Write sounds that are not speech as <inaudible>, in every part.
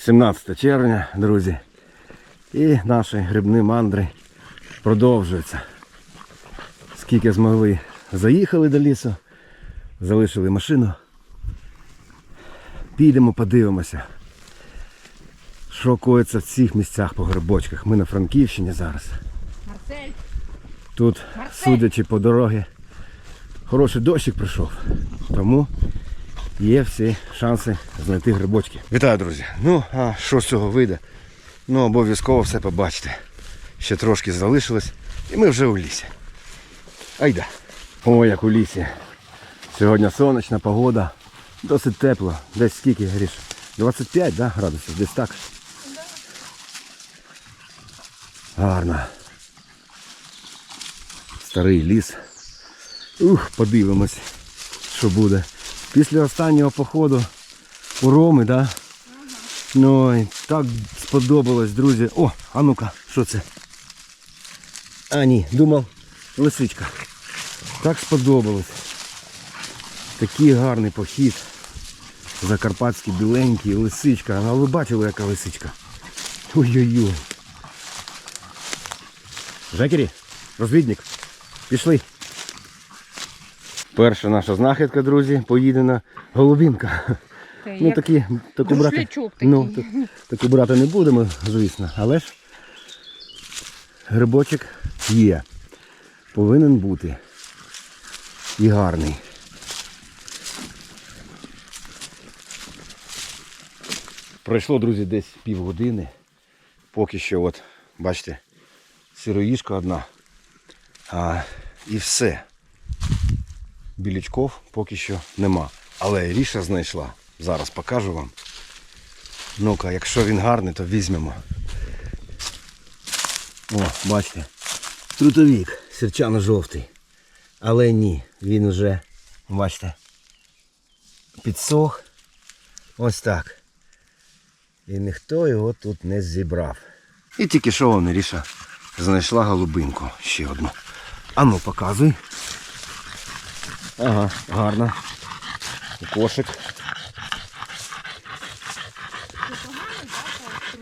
17 червня, друзі. І наші грибні мандри продовжуються. Скільки змогли заїхали до лісу, залишили машину. Підемо, подивимося, що коїться в цих місцях по грибочках. Ми на Франківщині зараз. Марсель, Тут, судячи по дорогі, хороший дощик прийшов. Тому є всі шанси знайти грибочки. Вітаю, друзі! Ну, а що з цього вийде? Ну, обов'язково все побачите. Ще трошки залишилось і ми вже у лісі. Айда. О, як у лісі. Сьогодні сонячна погода. Досить тепло. Десь скільки гріш? 25 да, градусів, десь так. Гарно. Старий ліс. Ух, подивимось, що буде. Після останнього походу у Роми, да? Ну і так сподобалось, друзі. О, а ну-ка, що це? А, ні, думав, лисичка. Так сподобалось. Такий гарний похід. Закарпатський біленький, лисичка. А ви бачили, яка лисичка? Ой-ой-ой. Жекері, розвідник, пішли. Перша наша знахідка, друзі, поїдена голубінка. Це Ну як такі, таку брати, такий. ну, так- таку брати не будемо, звісно, але ж грибочок є. Повинен бути. І гарний. Пройшло, друзі, десь півгодини. Поки що, от, бачите, сироїшка одна. А, і все. Білячков поки що нема. Але Ріша знайшла. Зараз покажу вам. Ну-ка, якщо він гарний, то візьмемо. О, бачите. Трутовік, сірчано-жовтий. Але ні, він вже, бачите, підсох. Ось так. І ніхто його тут не зібрав. І тільки що вона Ріша знайшла голубинку ще одну. Ану, показуй. Ага, гарно. Кошик.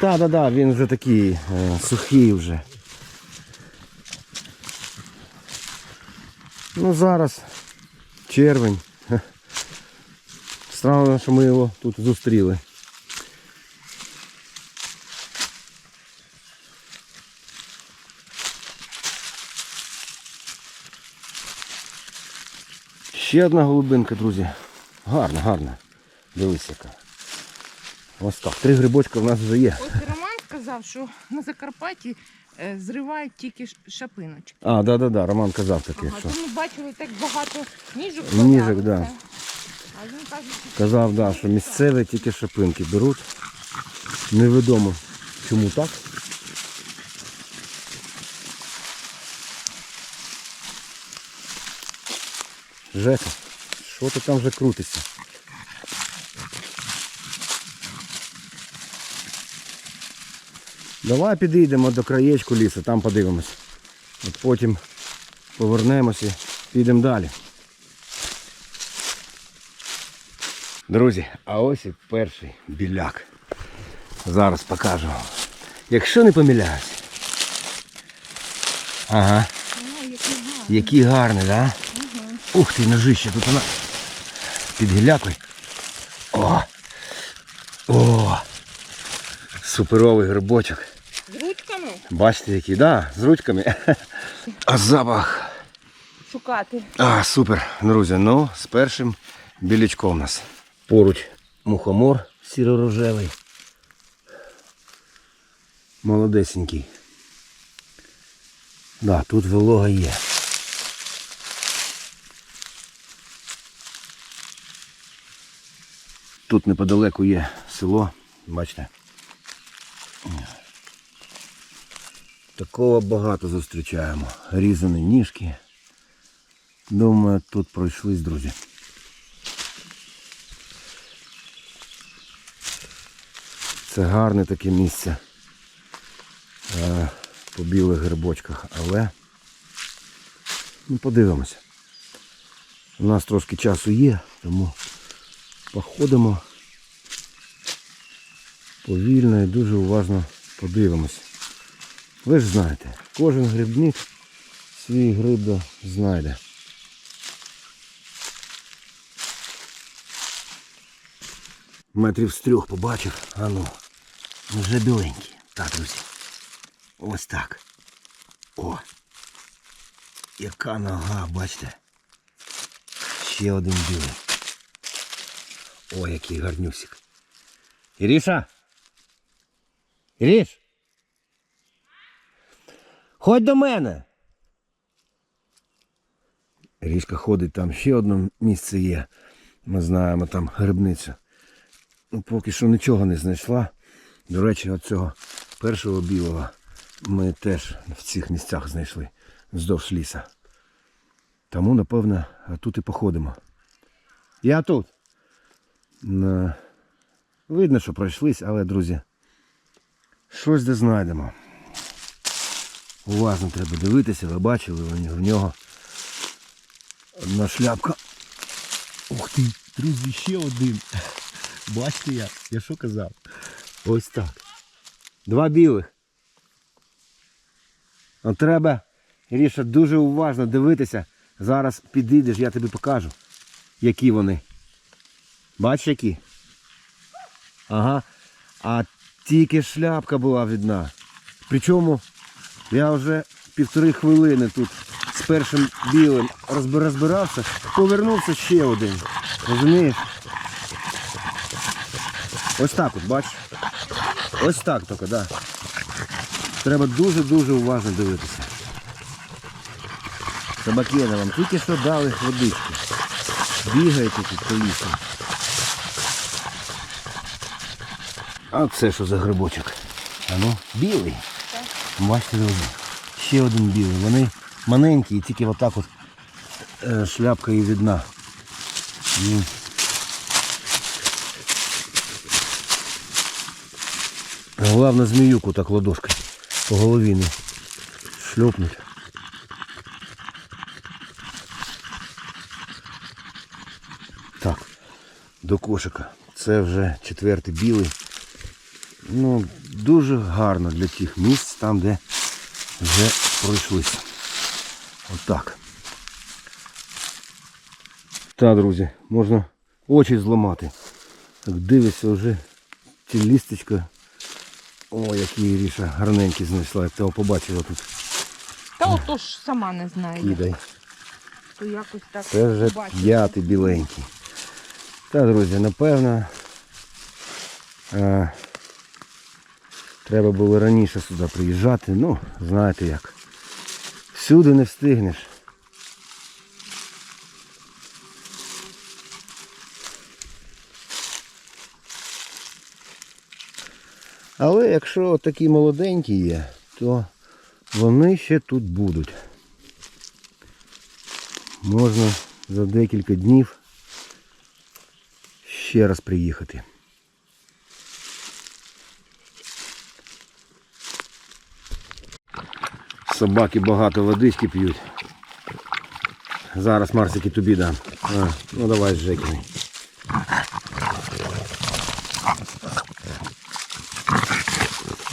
Так, так, так, він вже такий е, сухий вже. Ну зараз червень. Странно, що ми його тут зустріли. Ще одна голубинка, друзі. Гарна, гарна. Дивись яка. Ось так. Три грибочка в нас вже є. Ось Роман сказав, що на Закарпатті е, зривають тільки шапиночки. А, да, да, да, Роман казав таке, Ага, що. ми бачили так багато ніжок. Ніжок, з'явилося. да. А він каже, що Казав, да, що місцеві тільки шапинки беруть. Невідомо чому так. Жека, що ти там вже крутишся? Давай підійдемо до краєчку лісу, там подивимось. От потім повернемося, і підемо далі. Друзі, а ось і перший біляк. Зараз покажу вам. Якщо не помиляюсь. Ага, який гарний». да? Ух ти, ножище, тут вона під гілякою. О! О! Суперовий грибочок. З ручками Бачите, який, да, з ручками. <laughs> А запах. шукати. А, супер, друзі. Ну, з першим білячком у нас. Поруч мухомор сіро-рожевий. Молодесенький. Да, тут волога є. Тут неподалеку є село, бачите. Такого багато зустрічаємо. Різані ніжки. Думаю, тут пройшлись, друзі. Це гарне таке місце е, по білих грибочках, але ну, подивимося. У нас трошки часу є, тому походимо повільно і дуже уважно подивимось. Ви ж знаєте, кожен грибник свій гриб знайде. Метрів з трьох побачив, а ну, вже біленький. Так, друзі. Ось так. О. Яка нога, бачите? Ще один білий. О, який гарнюсик. Іріша? Іріш? Ходь до мене. Річка ходить, там ще одне місце є. Ми знаємо там грибницю. Ну, поки що нічого не знайшла. До речі, от цього першого білого ми теж в цих місцях знайшли вздовж ліса. Тому, напевно, тут і походимо. Я тут. На- Видно, що пройшлись, але, друзі, щось де знайдемо. Уважно треба дивитися, ви бачили, в нього одна шляпка. Ух ти, друзі, ще один. <laughs> Бачите як? Я що казав? Ось так. Два білих. От треба, Ріша, дуже уважно дивитися. Зараз підійдеш, я тобі покажу, які вони. Бачиш які? Ага. А тільки шляпка була видна. Причому я вже півтори хвилини тут з першим білим розбирався, повернувся ще один. Розумієш? Ось так от, бачиш? Ось так тільки. Да. Треба дуже-дуже уважно дивитися. Собакена вам тільки що дали водички. Бігаєте тут по лісу. А це що за грибочок? А ну, білий. Бачите, друзі, ще один білий. Вони маленькі тільки отак от е, шляпка і видна. Головне зміюку так ладошкой по голові не шльопнуть. Так, до кошика. Це вже четвертий білий. Ну, дуже гарно для тих місць, там, де вже пройшлися. Отак. Так, друзі, можна очі зламати. Так дивишся вже ці лістечка. О, який ріша гарненький знайшла. Я того побачила тут. Та ото ж сама не знаю. Кидай. То якось так Це вже п'ятий біленький. Так, друзі, напевно. А, треба було раніше сюди приїжджати. Ну, знаєте як. Всюди не встигнеш. Але якщо такі молоденькі є, то вони ще тут будуть. Можна за декілька днів ще раз приїхати. Собаки багато водички п'ють. Зараз Марсики тобі дам. А, ну давай Жекиний.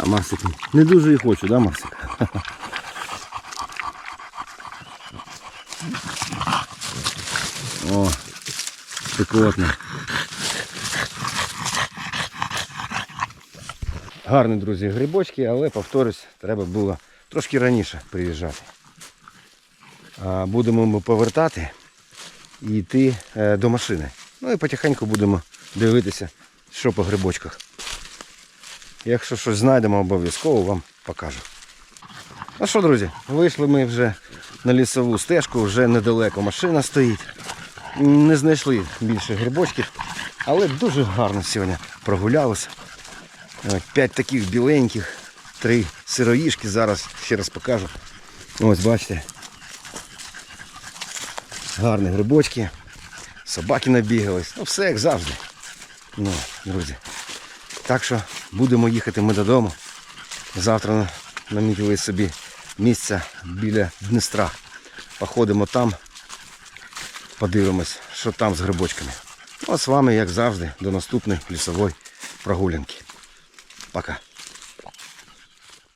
А Марсик не дуже і хочу, да, Марсик? О, спекотно. Гарні, друзі, грибочки, але повторюсь, треба було трошки раніше приїжджати. Будемо ми повертати і йти е, до машини. Ну і потихеньку будемо дивитися, що по грибочках. Якщо щось знайдемо, обов'язково вам покажу. Ну що, друзі, вийшли ми вже на лісову стежку, вже недалеко машина стоїть. Не знайшли більше грибочків, але дуже гарно сьогодні прогулялися. П'ять таких біленьких, три сироїшки, зараз ще раз покажу. Ось бачите. Гарні грибочки. Собаки набігались. Ну все як завжди. Ну, друзі. Так що будемо їхати ми додому. Завтра намітили собі місце біля Дністра. Походимо там, подивимось, що там з грибочками. Ну, а з вами, як завжди, до наступної лісової прогулянки. Пока.